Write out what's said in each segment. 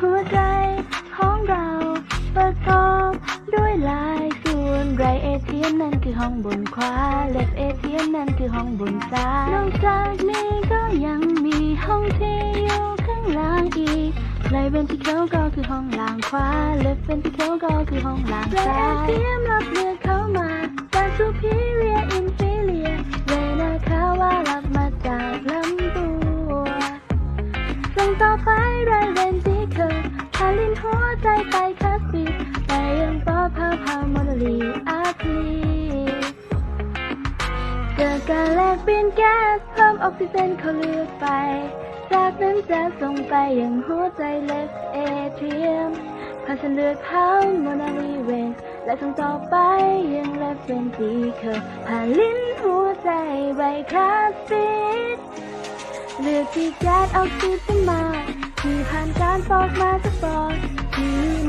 หัวใจของเราประกอบด้วยลายส่วนไรเอเทียนนั่นคือห้องบนขวาเล็บเอเทียนนั่นคือห้องบนซ้ายนอกจากนี้ก็ยังมีห้องที่อยู่ข้างหลังอีกไรเป็นที่เขาก็คือห้องล่างขวาเล็บเป็นที่เขาก็คือห้องล่างซ้ายไรเอเทียมรับเลือกเข้ามาจากอร์เรียอินฟิเรียเลยนะคาว่ารับมาจากลำตัวส่งต่อไปไรเการแลกเปลี่ยนแก๊สเพิ่มออกซิเจนเข้าเลือดไป จากนั้นจะส่งไปยังหัวใจเลฟเอเทียมพาเส้นเลือดเผาโมนาลีเวนและส่งต่อไปยังเลฟเวนที่เคยพาลิ้นหัวใจไปคัสปีเลือดที่แก๊สออกซิเจนมา ที่ผ่านการฟอกมาจากปอดที่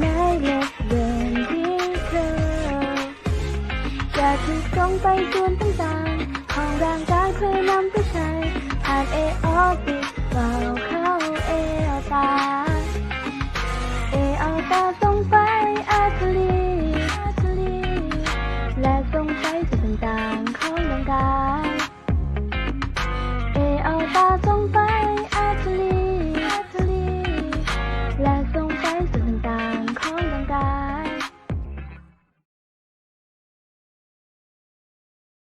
ไปส่วนต่างๆของร่างกายเพื่อนำไปใช้ผ่านเอออฟฟิศเบา